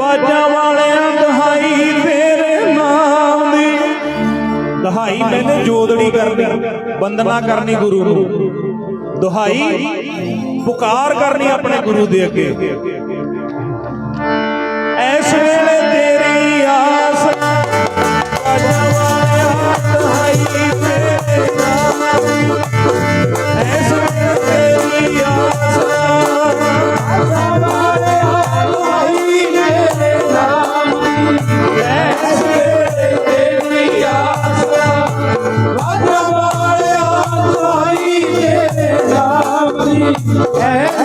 ਬਾਜਾਂ ਵਾਲਿਆਂ ਦਹਾਈ ਤੇਰੇ ਨਾਮ ਦੀ। ਦਹਾਈ ਮੈਨੇ ਜੋਦੜੀ ਕਰਨੀ, ਬੰਦਨਾ ਕਰਨੀ ਗੁਰੂ ਨੂੰ। ਦੁਹਾਈ ਪੁਕਾਰ ਕਰਨੀ ਆਪਣੇ ਗੁਰੂ ਦੇ ਅੱਗੇ। ਐਸ ਵੇਲੇ ਤੇਰੀ ਯਾਦ É, é.